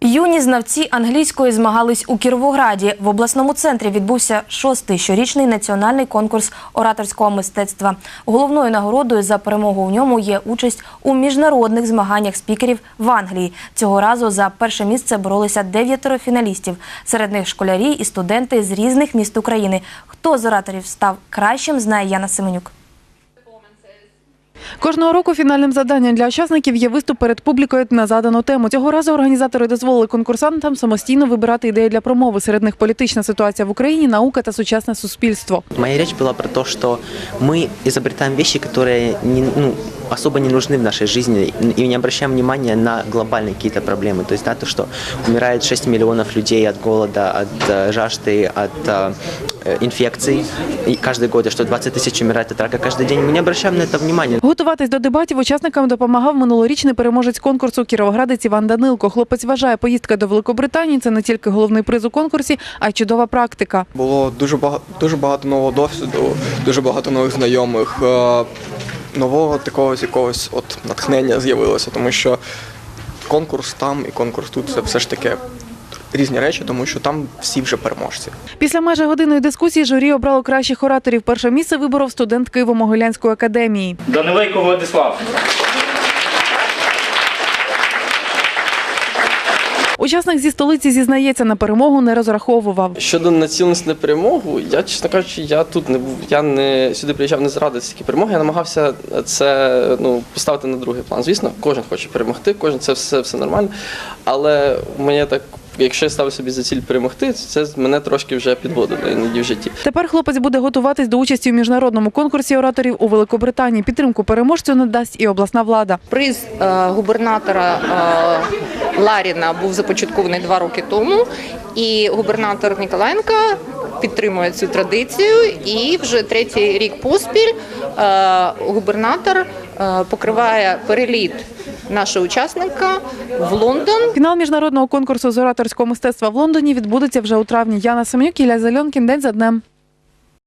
Юні знавці англійської змагались у Кіровограді. В обласному центрі відбувся шостий щорічний національний конкурс ораторського мистецтва. Головною нагородою за перемогу у ньому є участь у міжнародних змаганнях спікерів в Англії. Цього разу за перше місце боролися дев'ятеро фіналістів. Серед них школярі і студенти з різних міст України. Хто з ораторів став кращим, знає Яна Семенюк. Кожного року фінальним завданням для учасників є виступ перед публікою на задану тему. Цього разу організатори дозволили конкурсантам самостійно вибирати ідеї для промови. Серед них політична ситуація в Україні, наука та сучасне суспільство. Моя речь была про то, что мы изобретаем вещи, которые не, ну, особо не нужны в нашей жизни и не обращаем внимания на глобальные какие-то проблемы. То есть, да, то, что умирает 6 миллионов людей от голода, от э, жажды, от э, э, инфекций и каждый год, и что 20 тысяч умирает от рака каждый день. Мы не обращаем на это внимания. Готуватись до дебатів учасникам допомагав минулорічний переможець конкурсу кіровоградець Іван Данилко. Хлопець вважає, поїздка до Великобританії це не тільки головний приз у конкурсі, а й чудова практика. Було дуже багато, дуже багато нового досвіду, дуже багато нових знайомих, е, нового такого якогось от натхнення з'явилося, тому що конкурс там і конкурс тут це все ж таки різні речі, тому що там всі вже переможці. Після майже годинної дискусії журі обрало кращих ораторів. Перше місце виборов студент Києво-Могилянської академії. Данилейко Владислав. Учасник зі столиці зізнається, на перемогу не розраховував. Щодо націленості на перемогу, я чесно кажучи, я тут не був. Я не сюди приїжджав не заради цієї перемоги. Я намагався це ну поставити на другий план. Звісно, кожен хоче перемогти, кожен це все, все нормально. Але мені так, якщо я став собі за ціль перемогти, це мене трошки вже підводило іноді в житті. Тепер хлопець буде готуватись до участі у міжнародному конкурсі ораторів у Великобританії. Підтримку переможцю надасть і обласна влада. Приз е, губернатора е, Ларіна був започаткований два роки тому, і губернатор Ніколаєнка підтримує цю традицію. І вже третій рік поспіль е, губернатор е, покриває переліт нашого учасника в Лондон. Фінал міжнародного конкурсу з ораторського мистецтва в Лондоні відбудеться вже у травні. Яна Семенюк, Ілля Зальонкін. День за днем.